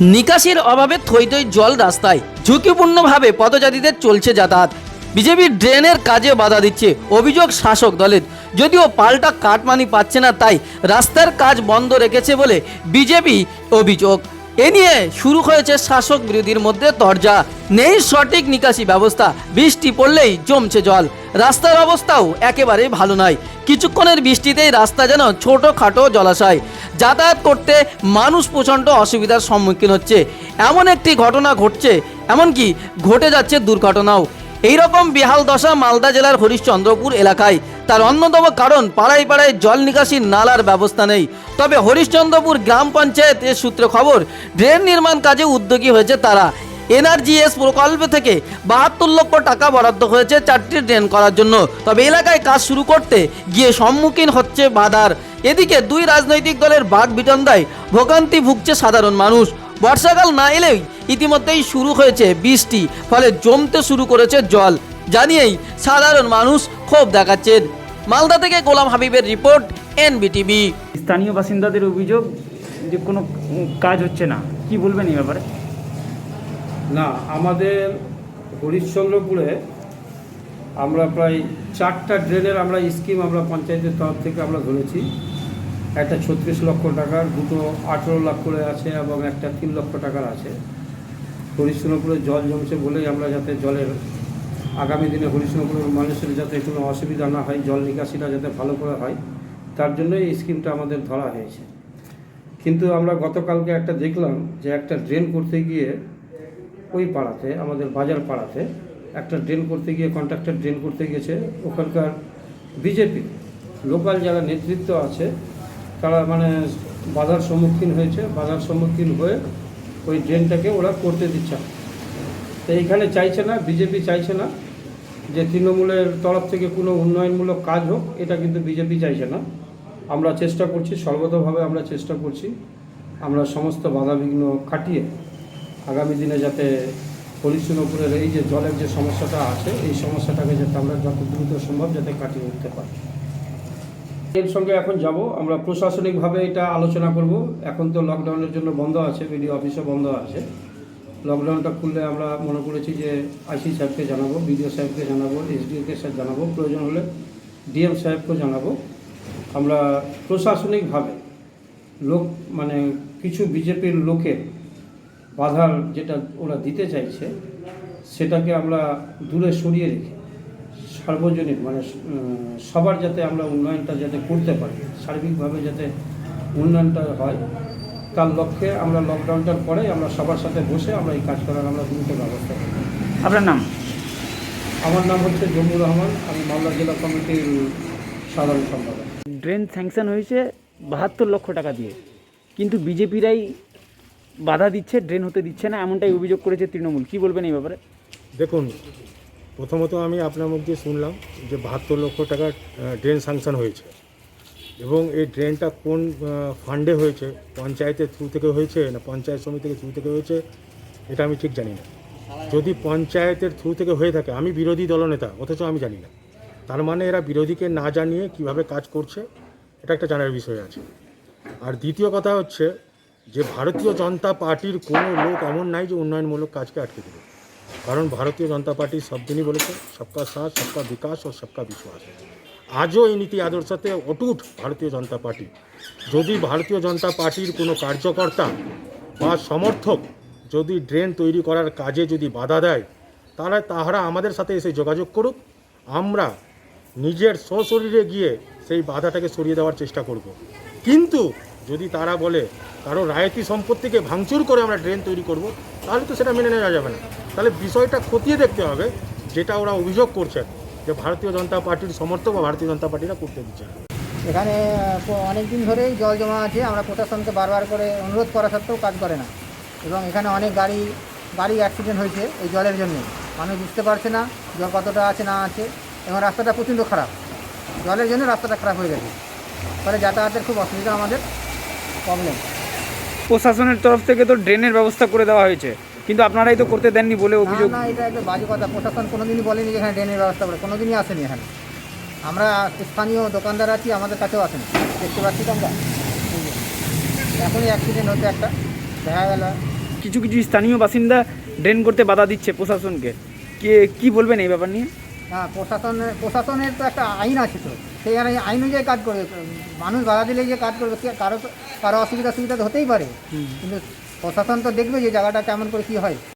নিকাশির অভাবে থই থই জল রাস্তায় ঝুঁকিপূর্ণভাবে পদযাত্রীদের চলছে যাতায়াত। বিজেপি ড্রেনের কাজে বাধা দিচ্ছে অভিযোগ শাসক দলের। যদিও পাল্টা কাটমানি পাচ্ছে না তাই রাস্তার কাজ বন্ধ রেখেছে বলে বিজেপি অভিযোগ। এ নিয়ে শুরু হয়েছে শাসক বিরোধীর মধ্যে দরজা নেই সঠিক নিকাশি ব্যবস্থা, বৃষ্টি পড়লেই জমছে জল। রাস্তার অবস্থাও একেবারে ভালো নয়। কিছুক্ষণের বৃষ্টিতেই রাস্তা যেন ছোটোখাটো জলাশয়। যাতায়াত করতে মানুষ প্রচণ্ড অসুবিধার সম্মুখীন হচ্ছে। এমন একটি ঘটনা ঘটছে, এমনকি ঘটে যাচ্ছে দুর্ঘটনাও। এই রকম বেহাল দশা মালদা জেলার হরিশ্চন্দ্রপুর এলাকায়। তার অন্যতম কারণ পাড়ায় পাড়ায় জল নিকাশির নালার ব্যবস্থা নেই। তবে হরিশ্চন্দ্রপুর গ্রাম পঞ্চায়েত এর সূত্রে খবর, ড্রেন নির্মাণ কাজে উদ্যোগী হয়েছে তারা। এনআরজিএস প্রকল্প থেকে বাহাত্তর লক্ষ টাকা বরাদ্দ হয়েছে চারটি ড্রেন করার জন্য। তবে এলাকায় কাজ শুরু করতে গিয়ে সম্মুখীন হচ্ছে বাধার। এদিকে দুই রাজনৈতিক দলের বাঘ বিতন্দায় ভোগান্তি ভুগছে সাধারণ মানুষ। বর্ষাকাল না এলেই ইতিমধ্যেই শুরু হয়েছে বৃষ্টি ফলে জমতে শুরু করেছে জল। জানিয়েই সাধারণ মানুষ ক্ষোভ দেখাচ্ছেন মালদা থেকে গোলাম হাবিবের রিপোর্ট এনবিটিভি। স্থানীয় বাসিন্দাদের অভিযোগ যে কোনো কাজ হচ্ছে না। কি বলবেন এই ব্যাপারে? না আমাদের হরিশ্চন্দ্রপুরে আমরা প্রায় চারটা ড্রেনের আমরা স্কিম আমরা পঞ্চায়েতের তরফ থেকে আমরা ধরেছি। একটা ছত্রিশ লক্ষ টাকার দুটো আঠেরো লাখ করে আছে এবং একটা তিন লক্ষ টাকার আছে। হরিশ্চন্দ্রপুরে জল জমছে বলেই আমরা যাতে জলের আগামী দিনে হরিশ্চন্দ্রপুরের মানুষের যাতে কোনো অসুবিধা না হয়, জল নিকাশিটা যাতে ভালো করে হয়, তার জন্য এই স্কিমটা আমাদের ধরা হয়েছে। কিন্তু আমরা গতকালকে একটা দেখলাম যে একটা ড্রেন করতে গিয়ে ওই পাড়াতে, আমাদের বাজার পাড়াতে একটা ড্রেন করতে গিয়ে কন্ট্রাক্টর ড্রেন করতে গেছে। ওখানকার বিজেপি লোকাল যারা নেতৃত্ব আছে, তারা মানে বাধার সম্মুখীন হয়েছে। বাধার সম্মুখীন হয়ে ওই ড্রেনটাকে ওরা করতে দিচ্ছে। তো এইখানে চাইছে না, বিজেপি চাইছে না, যে তৃণমূলের তরফ থেকে কোনো উন্নয়নমূলক কাজ হোক, এটা কিন্তু বিজেপি চাইছে না আমরা চেষ্টা করছি, সর্বতভাবে আমরা চেষ্টা করছি, আমরা সমস্ত বাধাবিঘ্ন কাটিয়ে আগামী দিনে যাতে হরিশ্চন্দ্রপুরের এই যে জলের যে সমস্যাটা আছে, এই সমস্যাটাকে যাতে আমরা যত দ্রুত সম্ভব যাতে কাটিয়ে উঠতে পারি এর সঙ্গে এখন যাব। আমরা প্রশাসনিকভাবে এটা আলোচনা করব। এখন তো লকডাউনের জন্য বন্ধ আছে, বিডিও অফিসও বন্ধ আছে। লকডাউনটা খুললে আমরা মনে করেছি যে আইসি সাহেবকে জানাব, বিডিও সাহেবকে জানাব, এসডিওকে স্যার জানাব, প্রয়োজন হলে ডিএম সাহেবকেও জানাব। আমরা প্রশাসনিকভাবে লোক মানে কিছু বিজেপির লোকের বাধার যেটা ওরা দিতে চাইছে, সেটাকে আমরা দূরে সরিয়ে রেখে সার্বজনীন মানে সবার যাতে আমরা উন্নয়নটা যাতে করতে পারি সার্বিকভাবে যাতে উন্নয়নটা হয় তার লক্ষ্যে আমরা লকডাউনটার পরে আমরা সবার সাথে বসে আমরা এই কাজ করার আমরা দ্রুত ব্যবস্থা করি। আপনার নাম? আমার নাম হচ্ছে জম্মুর রহমান আমি মালদা জেলা কমিটির সাধারণ সম্পাদক। ড্রেন স্যাংশন হয়েছে বাহাত্তর লক্ষ টাকা দিয়ে। কিন্তু বিজেপিরাই বাধা দিচ্ছে ড্রেন হতে দিচ্ছে না এমনটাই অভিযোগ করেছে তৃণমূল। কি বলবেন এই ব্যাপারে? দেখুন প্রথমত আমি আপনার মুখ দিয়ে শুনলাম যে বাহাত্তর লক্ষ টাকার ড্রেন স্যাংশন হয়েছে। এবং এই ড্রেনটা কোন ফান্ডে হয়েছে? পঞ্চায়েতের থ্রু থেকে হয়েছে না পঞ্চায়েত সমিতির থ্রু থেকে হয়েছে? এটা আমি ঠিক জানি না। যদি পঞ্চায়েতের থ্রু থেকে হয়ে থাকে, আমি বিরোধী দলনেতা, অথচ আমি জানি না। তার মানে এরা বিরোধীকে না জানিয়ে কীভাবে কাজ করছে, এটা একটা জানার বিষয় আছে। আর দ্বিতীয় কথা হচ্ছে যে ভারতীয় জনতা পার্টির কোনো লোক এমন নাই যে উন্নয়নমূলক কাজকে আটকে দেবে। কারণ ভারতীয় জনতা পার্টি সব দিনই বলেছে, সবকা সাথ, সবকা বিকাশ ও সবকা বিশ্বাস। আজও এই নীতি আদর্শতে অটুট ভারতীয় জনতা পার্টি। যদি ভারতীয় জনতা পার্টির কোনো কার্যকর্তা বা সমর্থক যদি ড্রেন তৈরি করার কাজে যদি বাধা দেয়, তাহলে তাহারা আমাদের সাথে এসে যোগাযোগ করুক। আমরা নিজের সশরীরে গিয়ে সেই বাধাটাকে সরিয়ে দেওয়ার চেষ্টা করব। কিন্তু যদি তারা বলে, কারও রায়তি সম্পত্তিকে ভাঙচুর করে আমরা ড্রেন তৈরি করব, তাহলে তো সেটা মেনে নেওয়া যাবে না। তাহলে বিষয়টা খতিয়ে দেখতে হবে যেটা ওরা অভিযোগ করছেন যে ভারতীয় জনতা পার্টির সমর্থক বা ভারতীয় জনতা পার্টিরা করতে দিচ্ছে। এখানে অনেক দিন ধরেই জল জমা আছে আমরা প্রশাসনকে বারবার করে অনুরোধ করা সত্ত্বেও কাজ করে না। এবং এখানে অনেক গাড়ি গাড়ি অ্যাক্সিডেন্ট হয়েছে এই জলের জন্য। মানুষ বুঝতে পারছে না জল কতটা আছে না আছে এবং রাস্তাটা প্রচণ্ড খারাপ। জলের জন্য রাস্তাটা খারাপ হয়ে গেছে। ফলে যাতায়াতের খুব অসুবিধা আমাদের প্রবলেম প্রশাসনের তরফ থেকে তো ড্রেনের ব্যবস্থা করে দেওয়া হয়েছে। কিন্তু আপনারাই তো করতে দেননি বলে অভিযোগ। না এটা একটা বাজে কথা। প্রশাসন কোনোদিনই বলেনি যে এখানে ড্রেনের ব্যবস্থা করে। কোনোদিনই আসেনি এখানে। আমরা স্থানীয় দোকানদার আছি আমাদের কাছেও আসেনি। দেখতে পাচ্ছি তো আমরা। এখনই অ্যাক্সিডেন্ট হতে একটা। দেখা গেল। কিছু কিছু স্থানীয় বাসিন্দা ড্রেন করতে বাধা দিচ্ছে প্রশাসনকে। কে কি বলবেন এই ব্যাপার নিয়ে? হ্যাঁ প্রশাসনের প্রশাসনের তো একটা আইন আছে তো। সেই আইন অনুযায়ী কাজ করবে মানুষ বাধা দিলে যে কাজ করবে কারও কারও অসুবিধা সুবিধা তো হতেই পারে। কিন্তু প্রশাসন তো দেখবে যে জায়গাটা কেমন করে কি হয়।